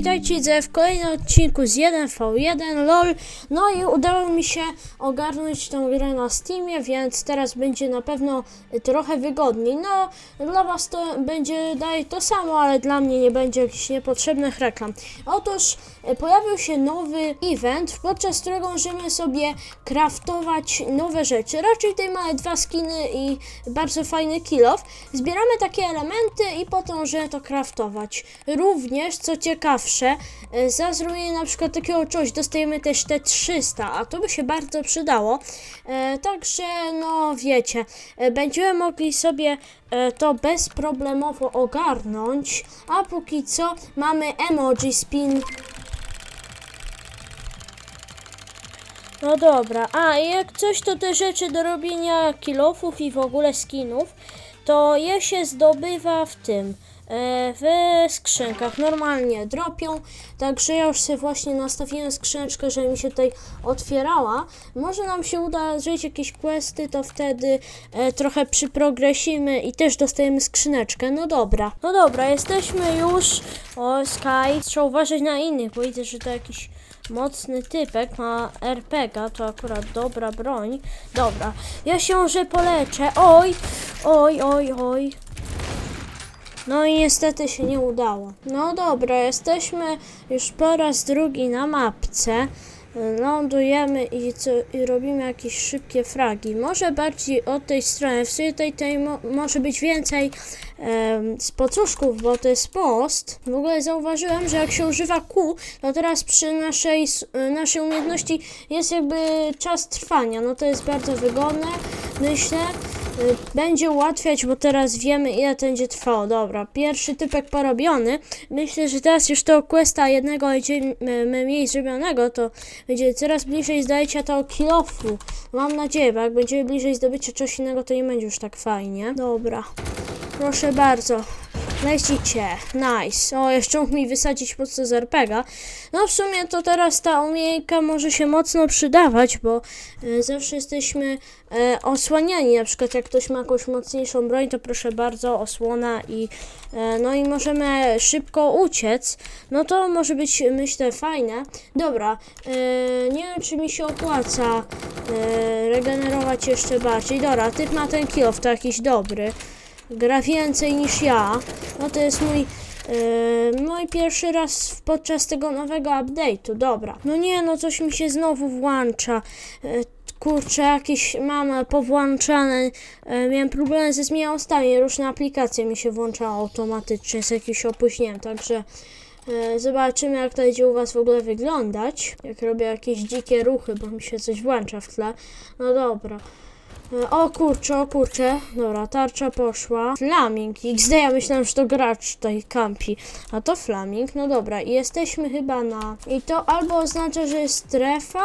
Witajcie w kolejnym odcinku z 1v1 LOL. No i udało mi się ogarnąć tę grę na Steamie, więc teraz będzie na pewno trochę wygodniej. No, dla was to będzie dalej to samo, ale dla mnie nie będzie jakichś niepotrzebnych reklam. Otóż e, pojawił się nowy event, podczas którego możemy sobie craftować nowe rzeczy. Raczej tutaj mamy dwa skiny i bardzo fajny kill off. Zbieramy takie elementy i potem możemy to craftować. Również, co ciekawsze, za zrobienie na przykład takiego czegoś dostajemy też te 300, a to by się bardzo przydało. E, także, no wiecie, e, będziemy mogli sobie e, to bezproblemowo ogarnąć, a póki co mamy emoji spin No dobra, a jak coś to te rzeczy do robienia kilofów i w ogóle skinów, to je się zdobywa w tym, w skrzynkach. Normalnie dropią, także ja już sobie właśnie nastawiłem skrzyneczkę, żeby mi się tutaj otwierała. Może nam się uda zrobić jakieś questy, to wtedy e, trochę przyprogresimy i też dostajemy skrzyneczkę. No dobra, no dobra, jesteśmy już. O, Sky, trzeba uważać na innych, bo widzę, że to jakiś mocny typek ma RPG, to akurat dobra broń. Dobra, ja się może poleczę. Oj, oj, oj, oj. No i niestety się nie udało. No dobra, jesteśmy już po raz drugi na mapce. Lądujemy i, co, i robimy jakieś szybkie fragi. Może bardziej od tej strony. W sumie tutaj, tutaj mo, może być więcej em, z pocuszków, bo to jest most. W ogóle zauważyłem, że jak się używa kół, to teraz przy naszej, naszej umiejętności jest jakby czas trwania. No to jest bardzo wygodne, myślę. Y, Będzie ułatwiać, bo teraz wiemy ile to będzie trwało. Dobra, pierwszy typek porobiony. Myślę, że teraz już tego questa jednego będziemy mieli zrobionego, to będzie coraz bliżej zdajcia tego kilofu. Mam nadzieję, bo jak będziemy bliżej zdobycia czegoś innego, to nie będzie już tak fajnie. Dobra, proszę bardzo. Lecicie, nice. O, jeszcze mógł mi wysadzić pod RPGa. No w sumie to teraz ta umiejętka może się mocno przydawać, bo e, zawsze jesteśmy e, osłaniani. Na przykład jak ktoś ma jakąś mocniejszą broń, to proszę bardzo, osłona i e, no i możemy szybko uciec. No to może być myślę fajne. Dobra, e, nie wiem czy mi się opłaca e, regenerować jeszcze bardziej. Dobra, typ ma ten kill to jakiś dobry gra więcej niż ja. No to jest mój, yy, pierwszy raz podczas tego nowego update'u. Dobra. No nie, no coś mi się znowu włącza. Yy, kurczę, jakieś mam powłączane. Yy, miałem problemy ze zmianą stanie. Różne aplikacje mi się włączały automatycznie z jakimś opóźnieniem, także. Zobaczymy, jak to będzie u Was w ogóle wyglądać. Jak robię jakieś dzikie ruchy, bo mi się coś włącza w tle. No dobra. O kurczę, o kurczę. Dobra, tarcza poszła. Flaming. XD, ja myślałem, że to gracz tutaj kampi. A to flaming. No dobra, i jesteśmy chyba na... I to albo oznacza, że jest strefa,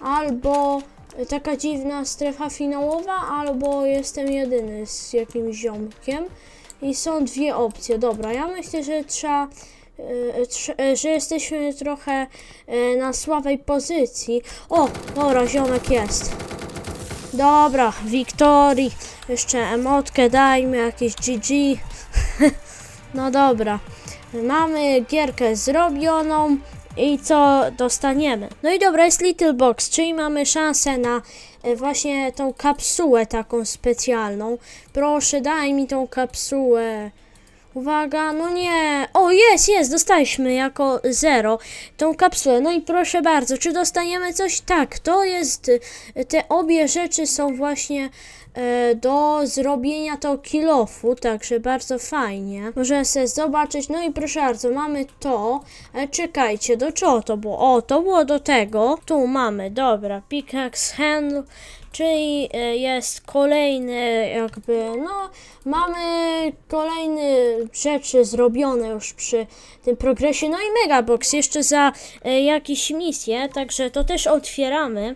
albo taka dziwna strefa finałowa, albo jestem jedyny z jakimś ziomkiem. I są dwie opcje. Dobra, ja myślę, że trzeba... e, e, że jesteśmy trochę e, na słabej pozycji. O, dobra, ziomek jest. Dobra, Wiktorii. Jeszcze emotkę dajmy, jakieś GG. no dobra. Mamy gierkę zrobioną i co dostaniemy? No i dobra, jest Little Box, czyli mamy szansę na e, właśnie tą kapsułę taką specjalną. Proszę, daj mi tą kapsułę. Uwaga, no nie. O, jest, jest, dostaliśmy jako zero tą kapsułę. No i proszę bardzo, czy dostaniemy coś? Tak, to jest, te obie rzeczy są właśnie e, do zrobienia to kilofu, także bardzo fajnie. Możemy sobie zobaczyć, no i proszę bardzo, mamy to. E, czekajcie, do czego to było? O, to było do tego. Tu mamy, dobra, pickaxe handle. Czyli e, jest kolejny jakby, no mamy kolejne rzeczy zrobione już przy tym progresie. No i Megabox jeszcze za e, jakieś misje, także to też otwieramy.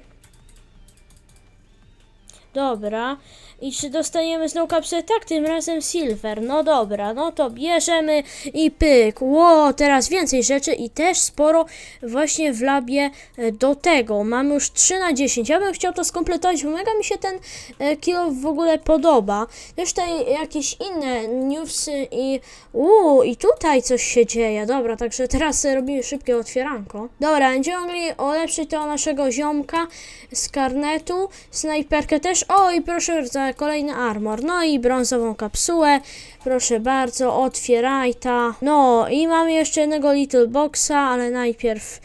Dobra. I czy dostaniemy znowu kapsułę? Tak, tym razem silver. No dobra, no to bierzemy i pyk. Ło, teraz więcej rzeczy i też sporo właśnie w labie e, do tego. Mamy już 3 na 10. Ja bym chciał to skompletować, bo mega mi się ten e, kilo w ogóle podoba. Też tutaj jakieś inne newsy i uuu, i tutaj coś się dzieje. Dobra, także teraz robimy szybkie otwieranko. Dobra, będziemy mogli ulepszyć tego naszego ziomka z karnetu, snajperkę też. O, i proszę bardzo, kolejny armor. No i brązową kapsułę. Proszę bardzo, otwieraj ta. No i mamy jeszcze jednego Little Boxa, ale najpierw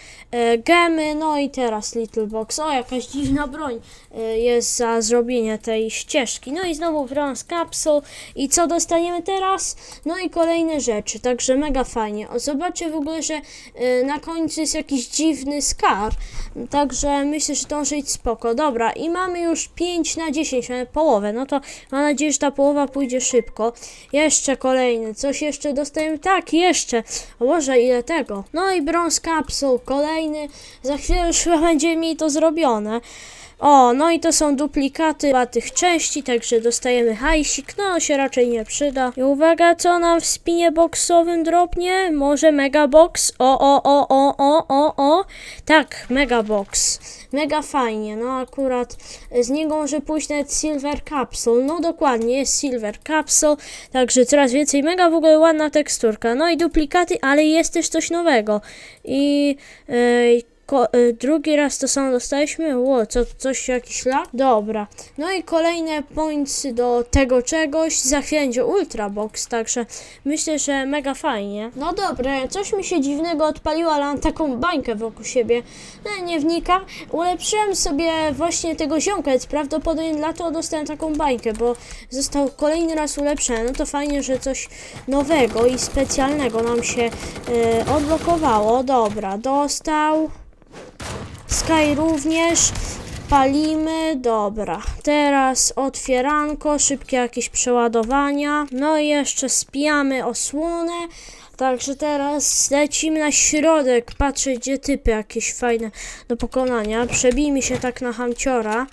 gemy, no i teraz Little Box. O, jakaś dziwna broń e, jest za zrobienie tej ścieżki. No i znowu brąz kapsuł. I co dostaniemy teraz? No i kolejne rzeczy, także mega fajnie. O, zobaczcie w ogóle, że e, na końcu jest jakiś dziwny skar, także myślę, że być spoko. Dobra, i mamy już 5 na 10, mamy połowę, no to mam nadzieję, że ta połowa pójdzie szybko. Jeszcze kolejny, coś jeszcze dostajemy? Tak, jeszcze. O Boże, ile tego? No i brąz kapsuł, kolejny. Za chwilę już będzie mi to zrobione. O, no i to są duplikaty tych części, także dostajemy hajsik, no się raczej nie przyda. I uwaga, co nam w spinie boksowym dropnie? Może megabox? O, o, o, o, o, o, o. Tak, megabox. Mega fajnie, no akurat z niego może pójść nawet Silver Capsule. No dokładnie, jest Silver Capsule, także coraz więcej. Mega w ogóle ładna teksturka. No i duplikaty, ale jest też coś nowego. I... Yy, Ko- y, drugi raz to samo dostaliśmy. Ło, co, coś, jakiś lag? Dobra. No i kolejne pointsy do tego czegoś. Za chwilę będzie Ultra Box, także myślę, że mega fajnie. No dobra, coś mi się dziwnego odpaliło, ale mam taką bańkę wokół siebie. No nie wnikam. Ulepszyłem sobie właśnie tego ziomka, więc prawdopodobnie dlatego dostałem taką bańkę, bo został kolejny raz ulepszony. No to fajnie, że coś nowego i specjalnego nam się y, odblokowało. Dobra, dostał. Sky również. Palimy, dobra. Teraz otwieranko, szybkie jakieś przeładowania. No i jeszcze spijamy osłonę. Także teraz lecimy na środek, patrzeć gdzie typy jakieś fajne do pokonania. Przebijmy się tak na hamciora.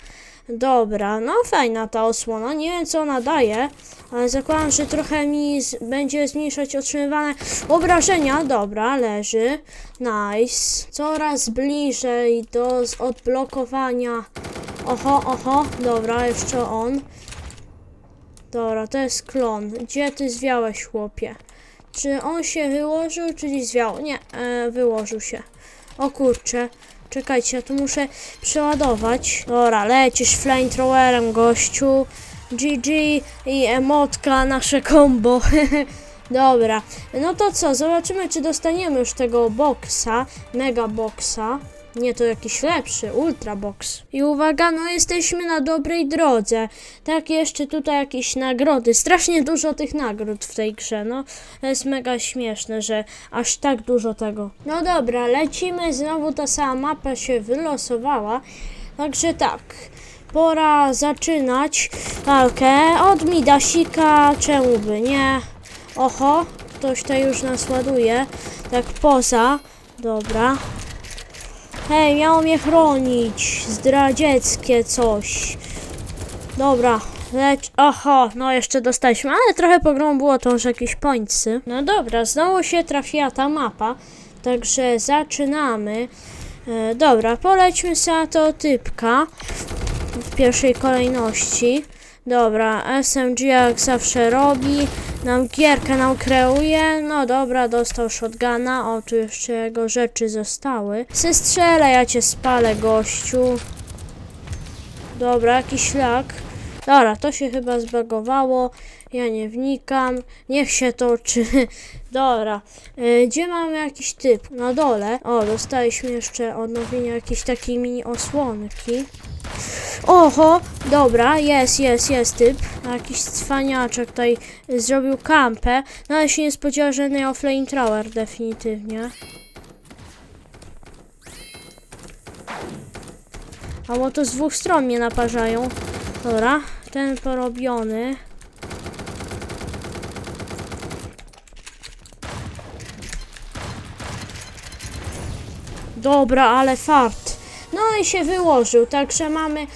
Dobra, no fajna ta osłona, nie wiem co ona daje, ale zakładam, że trochę mi będzie zmniejszać otrzymywane obrażenia. Dobra, leży, nice. Coraz bliżej do odblokowania. Oho, oho, dobra, jeszcze on. Dobra, to jest klon. Gdzie ty zwiałeś, chłopie? Czy on się wyłożył, czy gdzieś zwiał? Nie, e, wyłożył się. O kurczę. Czekajcie, ja tu muszę przeładować. Dobra, lecisz flamethrowerem, gościu. GG i emotka, nasze combo. Dobra, no to co, zobaczymy czy dostaniemy już tego boxa, mega boxa. Nie, to jakiś lepszy, ultra box. I uwaga, no jesteśmy na dobrej drodze. Tak, jeszcze tutaj jakieś nagrody. Strasznie dużo tych nagród w tej grze, no. To jest mega śmieszne, że aż tak dużo tego. No dobra, lecimy, znowu ta sama mapa się wylosowała. Także tak, pora zaczynać walkę od Midasika, czemu by nie? Oho, ktoś tutaj już nas ładuje. Tak poza, dobra. Hej, miało mnie chronić. Zdradzieckie coś. Dobra, lecz... Aha, no jeszcze dostaliśmy, ale trochę pogrom było to już jakieś pońcy. No dobra, znowu się trafiła ta mapa, także zaczynamy. E, dobra, polećmy sobie na to typka w pierwszej kolejności. Dobra, SMG jak zawsze robi, nam gierkę nam kreuje. No dobra, dostał shotguna. O, tu jeszcze jego rzeczy zostały. Sestrzelę, ja cię spalę, gościu. Dobra, jakiś szlak. Dobra, to się chyba zbagowało. Ja nie wnikam. Niech się toczy. Dobra. Y, gdzie mamy jakiś typ? Na dole. O, dostaliśmy jeszcze odnowienie jakiejś takiej mini osłonki. Oho, dobra, jest, jest, jest typ. Jakiś cwaniaczek tutaj zrobił kampę. No ale się nie spodziewał, że miał flamethrower definitywnie. A bo to z dwóch stron mnie naparzają. Dobra, ten porobiony. Dobra, ale fart. No i się wyłożył, także mamy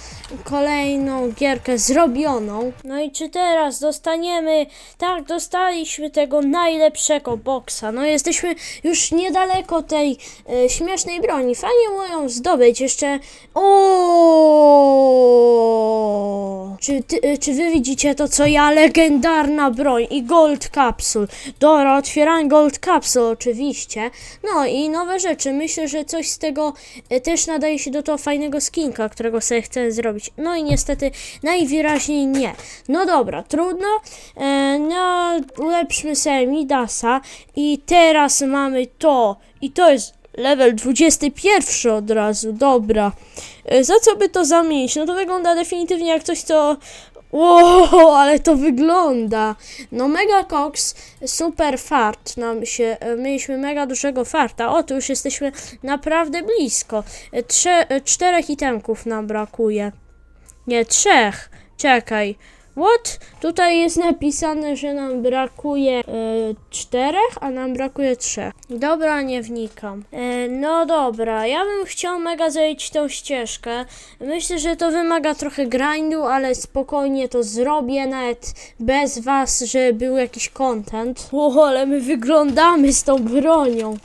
kolejną gierkę zrobioną. No i czy teraz dostaniemy, tak, dostaliśmy tego najlepszego boksa. No jesteśmy już niedaleko tej e, śmiesznej broni. Fajnie mu ją zdobyć jeszcze. O! Czy, ty, e, czy wy widzicie to, co ja? Legendarna broń i gold capsule. Dobra, otwieram gold capsule oczywiście. No i nowe rzeczy. Myślę, że coś z tego e, też nadaje się do tego fajnego skinka, którego sobie chcę zrobić. No i niestety najwyraźniej nie. No dobra, trudno. E, no, ulepszmy sobie Midasa i teraz mamy to. I to jest level 21 od razu, dobra. E, za co by to zamienić? No to wygląda definitywnie jak coś, co... Wow, ale to wygląda. No Mega Cox, super fart nam się, e, mieliśmy mega dużego farta. O, tu już jesteśmy naprawdę blisko. E, Trze, e, czterech itemków nam brakuje. Nie, trzech. Czekaj. What? Tutaj jest napisane, że nam brakuje e, czterech, a nam brakuje trzech. Dobra, nie wnikam. E, no dobra, ja bym chciał mega zejść tą ścieżkę. Myślę, że to wymaga trochę grindu, ale spokojnie to zrobię, nawet bez was, żeby był jakiś content. O, ale my wyglądamy z tą bronią.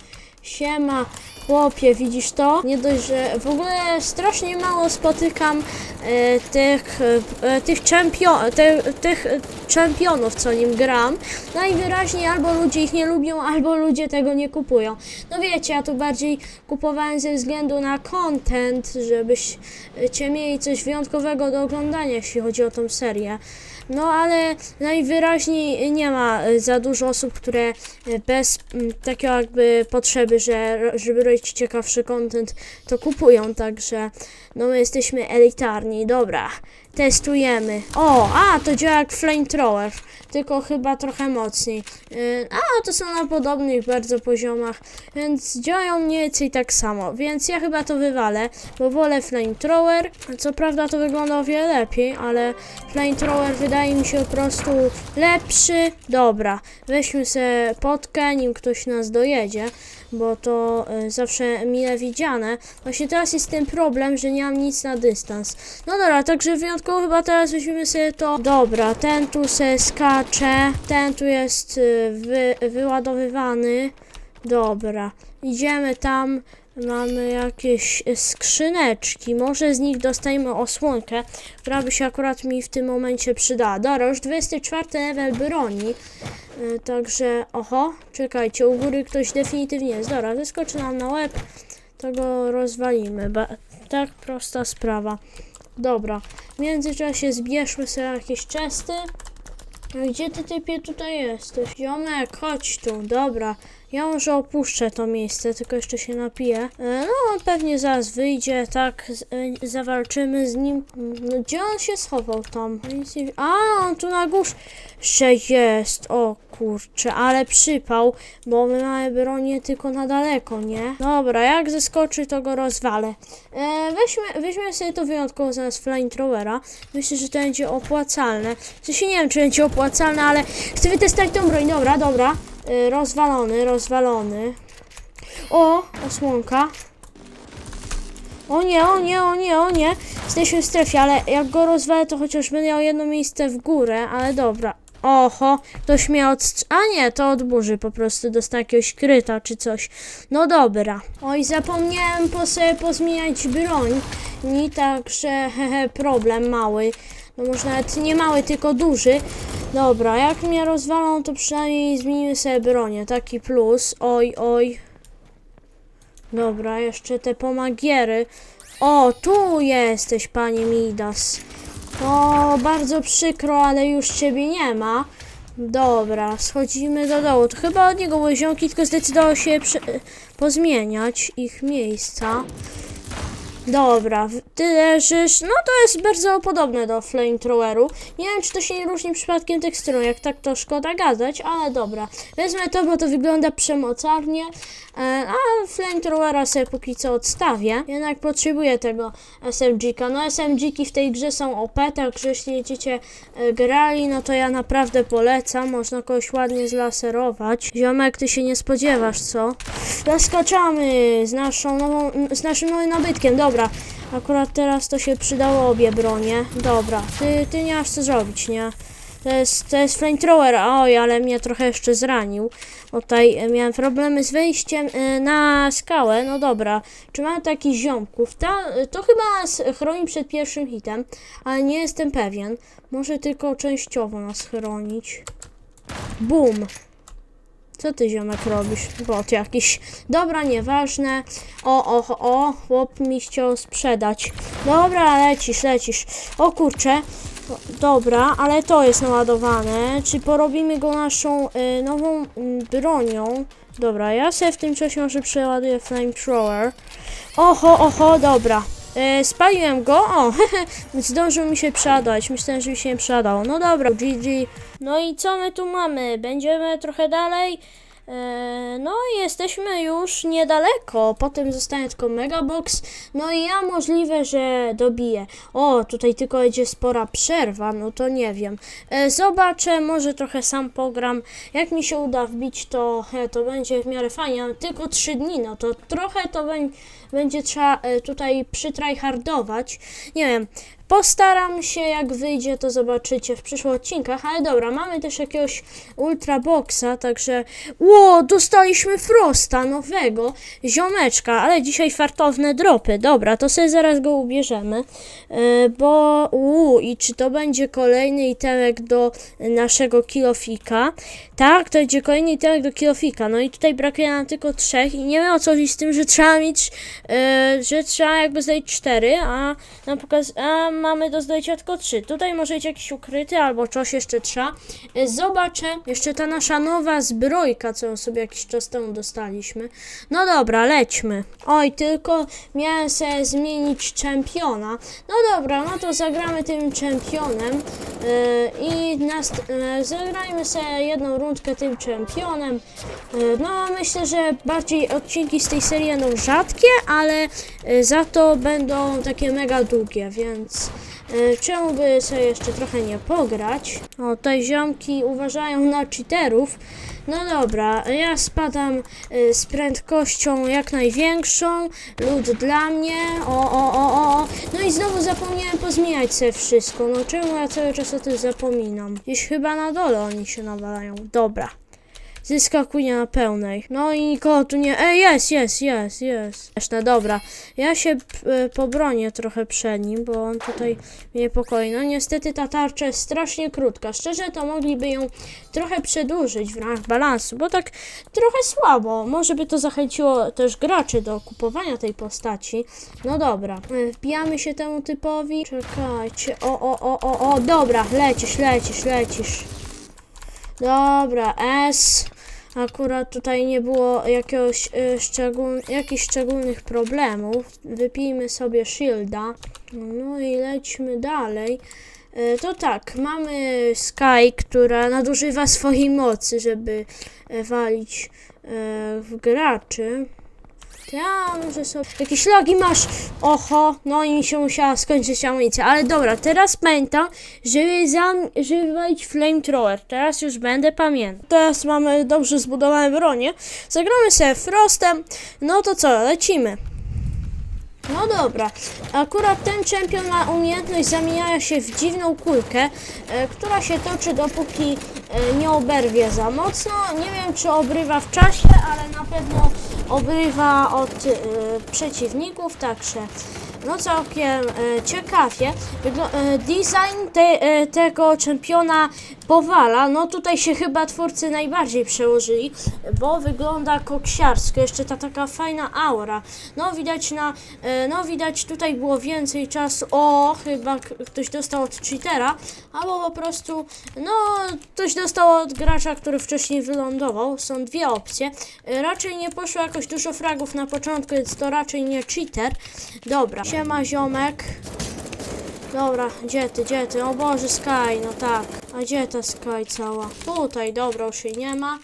Siema, chłopie, widzisz to? Nie dość, że w ogóle strasznie mało spotykam e, tych, e, tych, czempio- te, tych czempionów, co nim gram. Najwyraźniej albo ludzie ich nie lubią, albo ludzie tego nie kupują. No wiecie, ja tu bardziej kupowałem ze względu na content, żebyście mieli coś wyjątkowego do oglądania, jeśli chodzi o tą serię. No ale najwyraźniej nie ma e, za dużo osób, które e, bez takiego jakby potrzeby, że, żeby robić ciekawszy content, to kupują, także no my jesteśmy elitarni, dobra, testujemy. O, a to działa jak flamethrower, tylko chyba trochę mocniej. Yy, A, to są na podobnych bardzo poziomach, więc działają mniej więcej tak samo, więc ja chyba to wywalę, bo wolę flamethrower. Co prawda to wygląda o wiele lepiej, ale flamethrower wydaje mi się po prostu lepszy. Dobra, weźmy sobie potkę, nim ktoś nas dojedzie, bo to y, zawsze mile widziane. Właśnie teraz jest ten problem, że nie mam nic na dystans. No dobra, także wyjątkowo chyba teraz weźmiemy sobie to. Dobra, ten tu se skacze, ten tu jest y, wy, wyładowywany. Dobra, idziemy tam. Mamy jakieś y, skrzyneczki. Może z nich dostajemy osłonkę, która by się akurat mi w tym momencie przydała. Dobra, już 24 level broni. Y, Także, oho, czekajcie, u góry ktoś definitywnie jest. Dobra, wyskoczy nam na łeb, to go rozwalimy. Ba tak prosta sprawa. Dobra, w międzyczasie zbierzmy sobie jakieś czesty. No Gdzie ty typie tutaj jesteś? Ziomek, chodź tu, dobra. Ja może opuszczę to miejsce, tylko jeszcze się napiję. E, No, on pewnie zaraz wyjdzie, tak, e, zawalczymy z nim. No, gdzie on się schował tam? Wi- A, on tu na górze jest. O kurczę, ale przypał, bo my mamy bronię tylko na daleko, nie? Dobra, jak zeskoczy, to go rozwalę. E, weźmy, weźmy sobie to wyjątkowo zamiast flamethrowera. Myślę, że to będzie opłacalne. W sensie nie wiem, czy będzie opłacalne, ale chcę wytestować tą broń. Dobra, dobra. E, rozwalony, rozwalony. O, osłonka. O nie, o nie, o nie, o nie. Jesteśmy w strefie, ale jak go rozwalę, to chociaż będę miał jedno miejsce w górę, ale dobra. Oho, ktoś mnie odstrz... A nie, to od burzy po prostu dostał jakiegoś kryta czy coś. No dobra. Oj, zapomniałem po sobie pozmieniać broń. I także, hehe, problem mały. No może nawet nie mały, tylko duży. Dobra, jak mnie rozwalą, to przynajmniej zmienimy sobie bronię. Taki plus. Oj, oj. Dobra, jeszcze te pomagiery. O, tu jesteś, panie Midas. O, bardzo przykro, ale już ciebie nie ma. Dobra, schodzimy do dołu. To chyba od niego były ziomki, tylko zdecydował się pozmieniać ich miejsca. Dobra, ty leżysz. No to jest bardzo podobne do flamethroweru. Nie wiem, czy to się nie różni przypadkiem teksturą. Jak tak, to szkoda gadać, ale dobra. Wezmę to, bo to wygląda przemocarnie. E, a flamethrowera sobie póki co odstawię. Jednak potrzebuję tego SMG-ka. No SMG-ki w tej grze są OP, także jeśli będziecie e, grali, no to ja naprawdę polecam. Można kogoś ładnie zlaserować. Ziomek, ty się nie spodziewasz, co? Zaskaczamy z, naszą nową, z naszym nowym nabytkiem. Dobra, Akurat teraz to się przydało obie bronie. Dobra, ty, ty nie masz co zrobić, nie? To jest, to jest flamethrower, oj, ale mnie trochę jeszcze zranił. Bo Tutaj e, miałem problemy z wejściem e, na skałę. No dobra, czy mam takich ziomków? Ta, e, to chyba nas chroni przed pierwszym hitem, ale nie jestem pewien. Może tylko częściowo nas chronić. Bum. Co ty ziomek robisz? Bot jakiś. Dobra, nieważne. O, o, o, chłop mi chciał sprzedać. Dobra, lecisz, lecisz. O kurczę. Dobra, ale to jest naładowane. Czy porobimy go naszą y, nową y, bronią? Dobra, ja sobie w tym czasie może przeładuję flamethrower. Oho, oho, dobra. E, spaliłem go, o, zdążył mi się przeładać, myślałem, że mi się nie przeładał. No dobra, GG. No i co my tu mamy? Będziemy trochę dalej. E, no i jesteśmy już niedaleko, potem zostanie tylko Megabox, no i ja możliwe, że dobiję. O, tutaj tylko będzie spora przerwa, no to nie wiem. E, zobaczę, może trochę sam pogram. Jak mi się uda wbić, to, to będzie w miarę fajnie, tylko 3 dni, no to trochę to będzie będzie trzeba e, tutaj przytryhardować. Nie wiem, postaram się, jak wyjdzie, to zobaczycie w przyszłych odcinkach, ale dobra, mamy też jakiegoś Ultra Boxa, także ło, dostaliśmy Frosta nowego, ziomeczka, ale dzisiaj fartowne dropy, dobra, to sobie zaraz go ubierzemy, e, bo uu, i czy to będzie kolejny itemek do naszego kilofika? Tak, to będzie kolejny itemek do kilofika, no i tutaj brakuje nam tylko trzech i nie wiem o co chodzi z tym, że trzeba mieć e, że trzeba jakby zdać 4, a pokaz, a mamy do zdjęcia tylko 3. Tutaj może być jakiś ukryty albo coś jeszcze trzeba. E, Zobaczę, jeszcze ta nasza nowa zbrojka, co sobie jakiś czas temu dostaliśmy. No dobra, lećmy. Oj, tylko miałem sobie zmienić czempiona. No dobra, no to zagramy tym czempionem e, i zagrajmy sobie jedną rundkę tym czempionem. No myślę, że bardziej odcinki z tej serii będą rzadkie, ale e, za to będą takie mega długie, więc e, czemu by sobie jeszcze trochę nie pograć? O, te ziomki uważają na cheaterów. No dobra, ja spadam e, z prędkością jak największą. Lód dla mnie. O, o, o, o. No i znowu zapomniałem pozmieniać sobie wszystko. No czemu ja cały czas o tym zapominam? Gdzieś chyba na dole oni się nawalają. Dobra. Zyskakuje na pełnej. No i nikogo tu nie. Ej, jest, jest, jest, jest. Zresztą, dobra. Ja się e, pobronię trochę przed nim, bo on tutaj mnie niepokoi. No niestety ta tarcza jest strasznie krótka. Szczerze to mogliby ją trochę przedłużyć w ramach balansu, bo tak trochę słabo. Może by to zachęciło też graczy do kupowania tej postaci. No dobra. E, Wbijamy się temu typowi. Czekajcie. O, o, o, o, o. Dobra, lecisz, lecisz, lecisz. Dobra, S. Akurat tutaj nie było jakiegoś y, szczegól, jakichś szczególnych problemów. Wypijmy sobie shielda. No i lećmy dalej. Y, to tak, mamy Sky, która nadużywa swojej mocy, żeby y, walić y, w graczy. Ja może sobie... Jakieś lagi masz! Oho, no i mi się musiała skończyć amunicja. Ale dobra, teraz pamiętam, żeby, wywalić flamethrower. Teraz już będę pamiętał. Teraz mamy dobrze zbudowane bronie. Zagramy sobie Frostem. No to co, lecimy. No dobra, akurat ten czempion ma umiejętność zamieniania się w dziwną kulkę, e, która się toczy dopóki e, nie oberwie za mocno. Nie wiem czy obrywa w czasie, ale na pewno obrywa od e, przeciwników, także no całkiem e, ciekawie. Wygl- e, design te, e, tego czempiona powala. No tutaj się chyba twórcy najbardziej przełożyli, bo wygląda koksiarsko. Jeszcze ta taka fajna aura. No widać na, e, no widać tutaj było więcej czasu. O, chyba ktoś dostał od cheatera, albo po prostu, no ktoś dostał od gracza, który wcześniej wylądował. Są dwie opcje. E, Raczej nie poszło jakoś dużo fragów na początku, więc to raczej nie cheater. Dobra, siema ziomek. Dobra, gdzie ty, gdzie ty? O Boże, Sky, no tak. A gdzie ta Sky cała? Tutaj, dobra, już jej nie ma.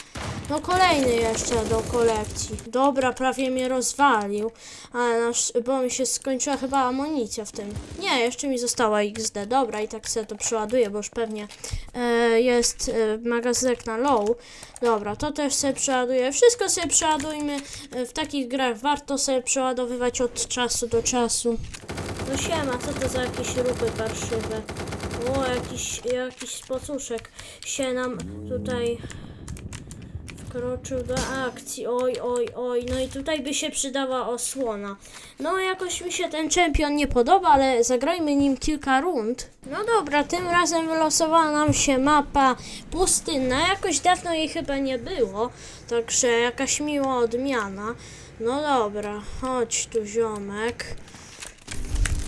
No kolejny jeszcze do kolekcji. Dobra, prawie mnie rozwalił. Ale nasz, bo mi się skończyła chyba amunicja w tym. Nie, jeszcze mi została XD. Dobra, i tak sobie to przeładuję, bo już pewnie e, jest e, magazynek na low. Dobra, to też sobie przeładuję. Wszystko sobie przeładujmy. E, w takich grach warto sobie przeładowywać od czasu do czasu. No siema, co to za jakieś rupy parszywe? O, jakiś, jakiś spocuszek się nam tutaj wkroczył do akcji. Oj, oj, oj. No i tutaj by się przydała osłona. No jakoś mi się ten czempion nie podoba, ale zagrajmy nim kilka rund. No dobra, tym razem wylosowała nam się mapa pustynna. Jakoś dawno jej chyba nie było, także jakaś miła odmiana. No dobra, chodź tu ziomek.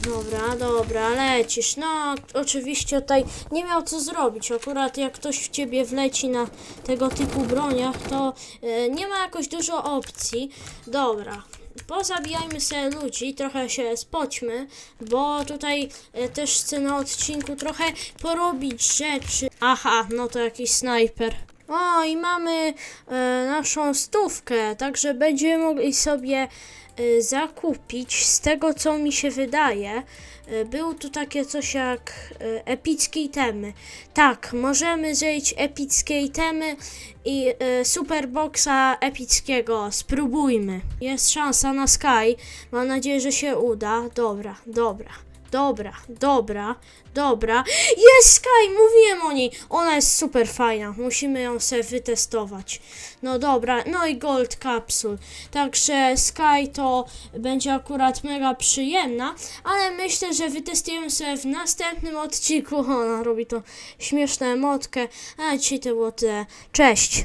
Dobra, dobra, lecisz. No, oczywiście tutaj nie miał co zrobić. Akurat jak ktoś w ciebie wleci na tego typu broniach, to e, nie ma jakoś dużo opcji. Dobra. Pozabijajmy sobie ludzi, trochę się spoćmy, bo tutaj e, też chcę na odcinku trochę porobić rzeczy. Aha, no to jakiś snajper. O, i mamy e, naszą stówkę, także będziemy mogli sobie zakupić z tego, co mi się wydaje. E, Był tu takie coś jak e, epickie itemy. Tak, możemy zejść epickie itemy i superboxa epickiego. Spróbujmy. Jest szansa na Sky. Mam nadzieję, że się uda. Dobra, dobra. Dobra, dobra, dobra. Jest Sky, mówiłem o niej. Ona jest super fajna. Musimy ją sobie wytestować. No dobra, no i Gold Capsule. Także Sky to będzie akurat mega przyjemna, ale myślę, że wytestujemy sobie w następnym odcinku. Ona robi to śmieszne emotkę. A dzisiaj to było tyle. Cześć!